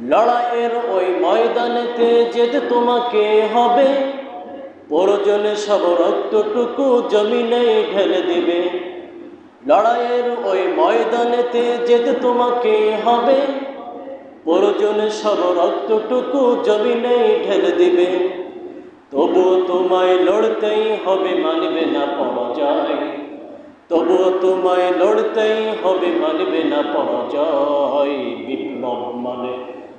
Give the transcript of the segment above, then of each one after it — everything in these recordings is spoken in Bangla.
লড়াইয়ের ওই ময়দানেতে যেতে তোমাকে হবে। প্রয়োজনে সব রক্তটুকু জমিনে ঢেলে দিবে। লড়াইয়ের ওই ময়দানেতে যেতে তোমাকে হবে। প্রয়োজনে সব রক্তটুকু জমিনে ঢেলে দিবে। তবু তোমায় লড়তেই হবে মানবে না পরাজয়। তবু তোমায় লড়তেই হবে মানবে না পরাজয়। বিপ্লব মানে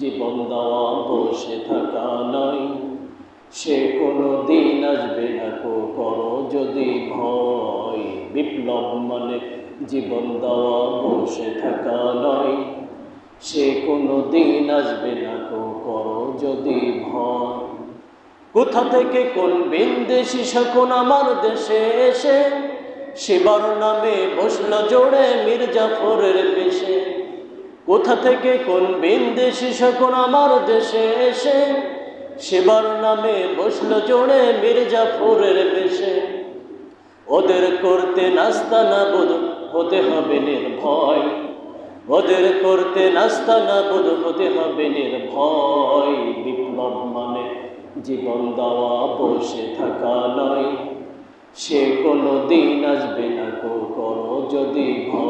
জীবন দেওয়া বসে থাকা নয়। সে কোনো দিন আসবে না কো করো যদি ভয়। বিপ্লব মানে জীবন দেওয়া বসে থাকা নয়। সে কোনো দিন আসবে না কো করো যদি ভয়। কোথা থেকে কোন বিন্দেশি শকুন আমার দেশে এসে? শিবার নামে বসল জোড়ে মির্জাফরের বেশে। কোথা থেকে কোন বিন্দেশি শকুন আমার দেশে এসে? শিবার নামে বসল জোড়ে মির্জাফরের বেশে। ওদের করতে নাস্তা না বোধ হতে হবে নির্ভয়। ওদের করতে নাস্তা না বোধ হতে হবে নির্ভয়। বিপ্লব মানে জীবন দেওয়া, বসে থাকা নয়। সে কোনো দিন আসবে না কো করো যদি ভয়।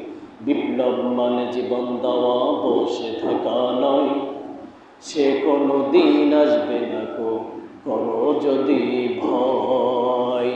বিপ্লব মানে জীবন দেওয়া, বসে থাকা নয়। সে কোনো দিন আসবে না কো করো যদি ভয়।